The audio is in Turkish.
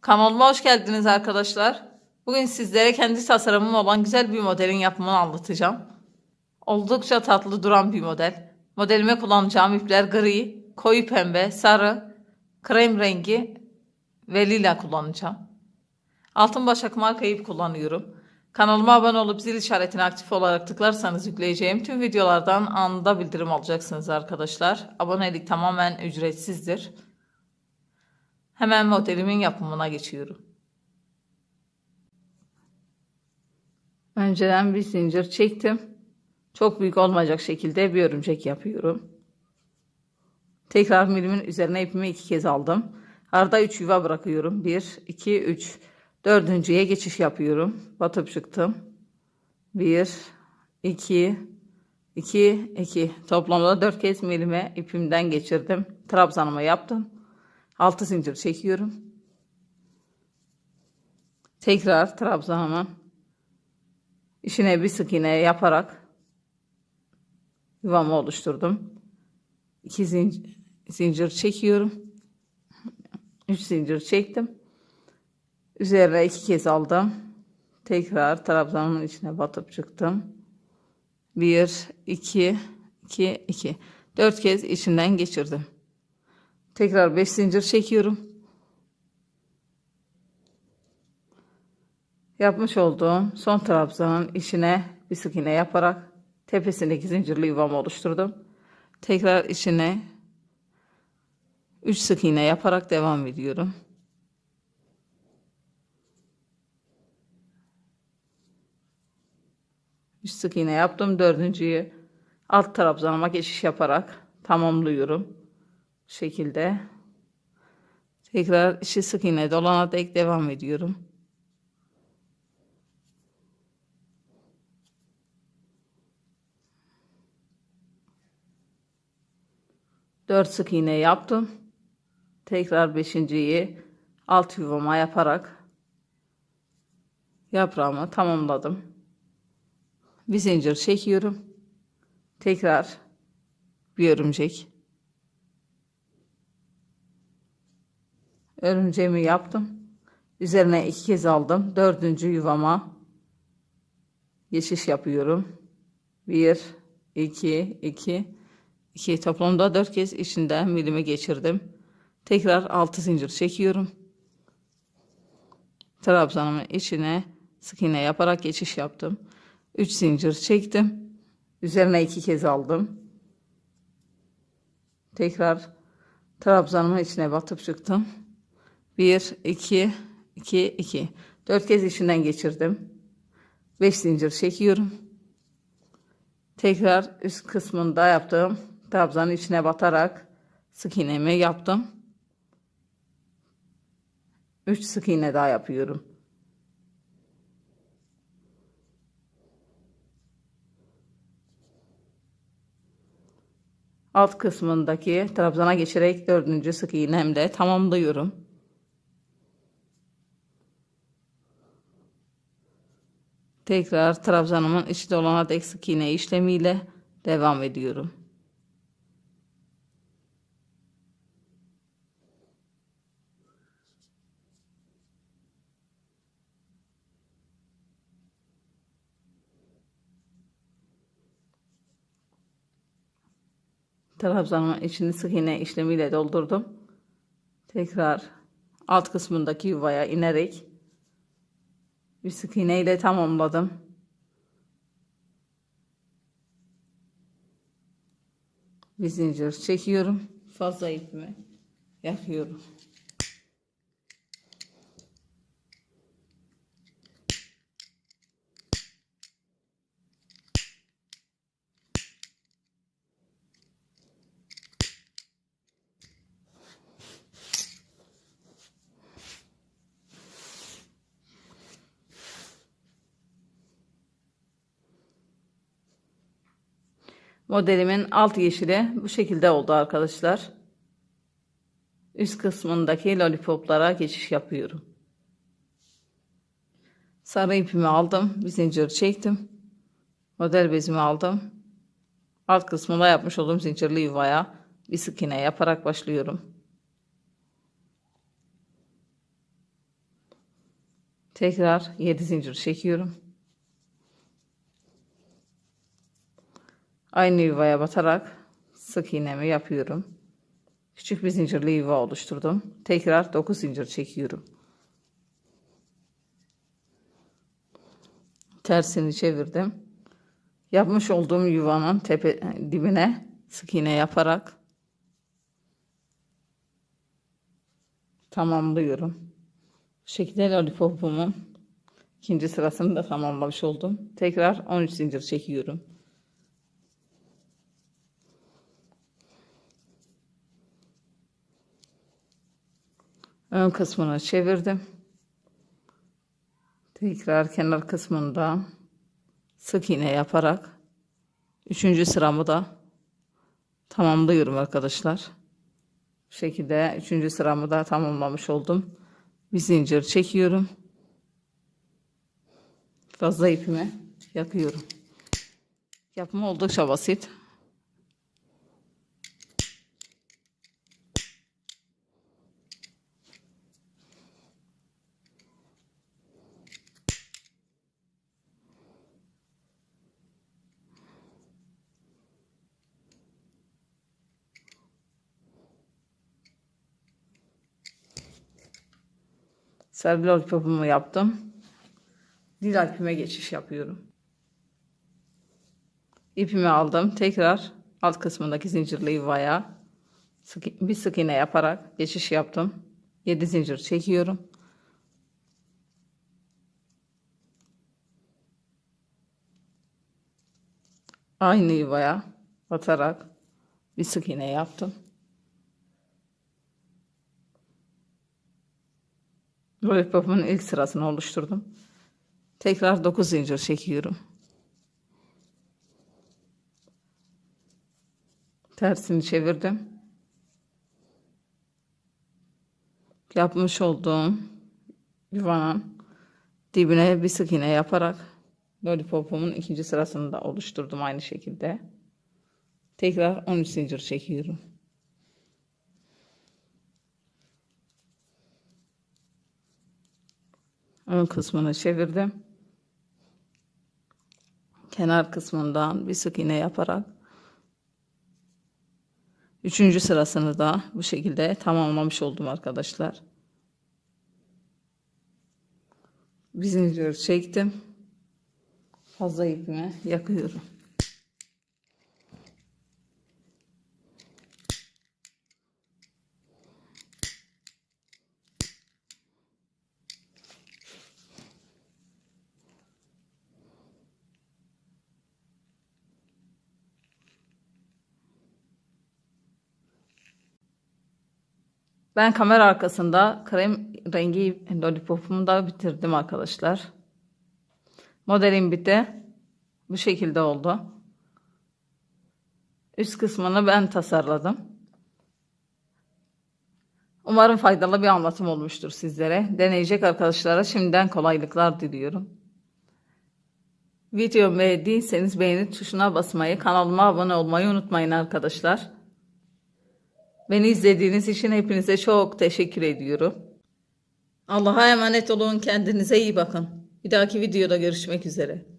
Kanalıma hoş geldiniz arkadaşlar. Bugün sizlere kendi tasarımım olan güzel bir modelin yapımını anlatacağım. Oldukça tatlı duran bir model. Modelime kullanacağım ipler gri, koyu pembe, sarı, krem rengi ve lila kullanacağım. Altın başak marka ip kullanıyorum. Kanalıma abone olup zil işaretini aktif olarak tıklarsanız yükleyeceğim tüm videolardan anında bildirim alacaksınız arkadaşlar. Abonelik tamamen ücretsizdir. Hemen modelimin yapımına geçiyorum. Önceden bir zincir çektim. Çok büyük olmayacak şekilde bir örümcek yapıyorum. Tekrar milimin üzerine ipimi iki kez aldım. Arada 3 yuva bırakıyorum. 1, 2, 3. Dördüncüye geçiş yapıyorum. Batıp çıktım. 1, 2, 2, 2. Toplamda 4 kez milime ipimden geçirdim. Trabzanımı yaptım. 6 zincir çekiyorum. Tekrar trabzanımı içine bir sık iğne yaparak yuvamı oluşturdum. 2 zincir, zincir çekiyorum. 3 zincir çektim. Üzerine iki kez aldım. Tekrar trabzanımın içine batıp çıktım. 1 2 2 2 4 kez içinden geçirdim. Tekrar 5 zincir çekiyorum. Yapmış olduğum son trabzanın içine bir sık iğne yaparak tepesindeki zincirli yuvamı oluşturdum. Tekrar içine 3 sık iğne yaparak devam ediyorum. Üç sık iğne yaptım. Dördüncüyü alt trabzanıma geçiş yaparak tamamlıyorum. Şekilde. Tekrar içi sık iğne dolana dek devam ediyorum. Dört sık iğne yaptım. Tekrar beşinciyi alt yuvama yaparak yaprağımı tamamladım. Bir zincir çekiyorum. Tekrar bir örümcek. Örümceğimi yaptım. Üzerine iki kez aldım. Dördüncü yuvama geçiş yapıyorum. Bir, iki, iki, iki. Toplamda dört kez içinden milimi geçirdim. Tekrar altı zincir çekiyorum. Trabzanımın içine sık iğne yaparak geçiş yaptım. 3 zincir çektim. Üzerine iki kez aldım. Tekrar trabzanımın içine batıp çıktım. 1 2 2 2 4 kez içinden geçirdim. 5 zincir çekiyorum. Tekrar üst kısmında yaptığım trabzanın içine batarak sık iğnemi yaptım. 3 sık iğne daha yapıyorum. alt kısmındaki trabzana geçerek dördüncü sık iğnemle tamamlıyorum. Tekrar trabzanımın içi dolana dek sık iğne işlemiyle devam ediyorum. Trabzanımın içini sık iğne işlemiyle doldurdum. Tekrar alt kısmındaki yuvaya inerek bir sık iğne ile tamamladım. Bir zincir çekiyorum. Fazla ipimi yakıyorum. Modelimin alt yeşili bu şekilde oldu arkadaşlar. Üst kısmındaki lollipoplara geçiş yapıyorum. Sarı ipimi aldım. Bir zincir çektim. Model bezimi aldım. Alt kısmında yapmış olduğum zincirli yuvaya bir sık iğne yaparak başlıyorum. Tekrar 7 zincir çekiyorum. Aynı yuvaya batarak sık iğnemi yapıyorum. Küçük bir zincirli yuva oluşturdum. Tekrar 9 zincir çekiyorum. Tersini çevirdim. Yapmış olduğum yuvanın tepe dibine sık iğne yaparak tamamlıyorum. Bu şekilde lollipopumun ikinci sırasını da tamamlamış oldum. Tekrar 13 zincir çekiyorum. Ön kısmını çevirdim. Tekrar kenar kısmında sık iğne yaparak üçüncü sıramı da tamamlıyorum arkadaşlar. Bu şekilde üçüncü sıramı da tamamlamış oldum. Bir zincir çekiyorum. Fazla ipimi yakıyorum. Yapımı oldukça basit. Serbi lollipopumu yaptım. Dil ipime geçiş yapıyorum. İpimi aldım. Tekrar alt kısmındaki zincirli yuvaya bir sık iğne yaparak geçiş yaptım. 7 zincir çekiyorum. Aynı yuvaya batarak bir sık iğne yaptım. Lollipopumun ilk sırasını oluşturdum. Tekrar 9 zincir çekiyorum. Tersini çevirdim. Yapmış olduğum yuvanın dibine bir sık iğne yaparak lollipopumun ikinci sırasını da oluşturdum aynı şekilde. Tekrar 13 zincir çekiyorum. Ön kısmını çevirdim. Kenar kısmından bir sık iğne yaparak üçüncü sırasını da bu şekilde tamamlamış oldum arkadaşlar. Bir zincir çektim. Fazla ipimi yakıyorum. Ben kamera arkasında krem rengi lollipopumu da bitirdim arkadaşlar. Modelim bitti. Bu şekilde oldu. Üst kısmını ben tasarladım. Umarım faydalı bir anlatım olmuştur sizlere. Deneyecek arkadaşlara şimdiden kolaylıklar diliyorum. Videomu beğendiyseniz beğeni tuşuna basmayı, kanalıma abone olmayı unutmayın arkadaşlar. Beni izlediğiniz için hepinize çok teşekkür ediyorum. Allah'a emanet olun. Kendinize iyi bakın. Bir dahaki videoda görüşmek üzere.